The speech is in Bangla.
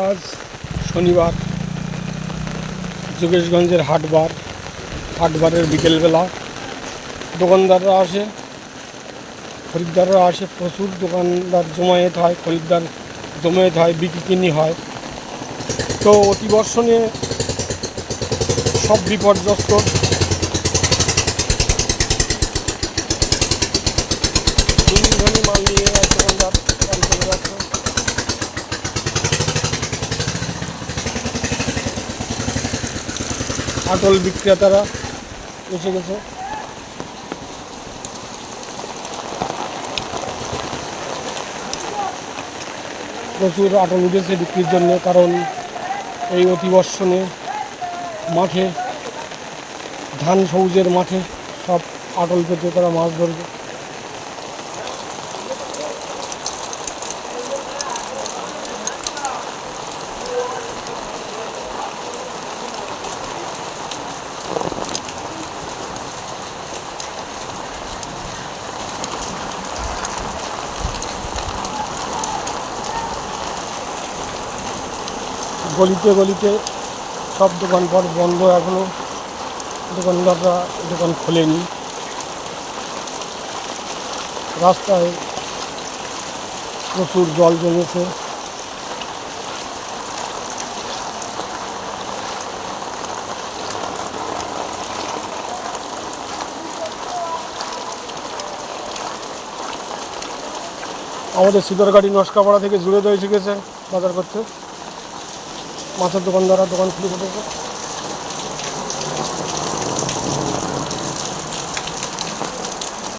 আজ শনিবার, যোগেশগঞ্জের হাটবার, হাটবারের বিকেলবেলা দোকানদাররা আসে, খরিদ্দাররা আসে, প্রচুর দোকানদার জমায়েত হয়, খরিদ্দার জমায়েত হয়, বিক্রি কিনি হয়। তো অতিবর্ষণে সব বিপর্যস্ত। মাল নিয়ে দোকানদার আটল বিক্রেতারা এসে গেছে। প্রচুর আটল উঠেছে বিক্রির জন্য, কারণ এই অতিবর্ষণে মাঠে, ধান সবুজের মাঠে সব আটল পেতে তারা মাছ ধরবে। গলিতে গলিতে সব দোকানপাট বন্ধ এখনও দোকানদাররা দোকান খোলেনি। রাস্তায় প্রচুর জল জমেছে। আমাদের সিদরগাড়ি নস্কাপাড়া থেকে জুড়ে এসে গেছে বাজার করতে। মাছের দোকানদাররা দোকান খুলে বসেছে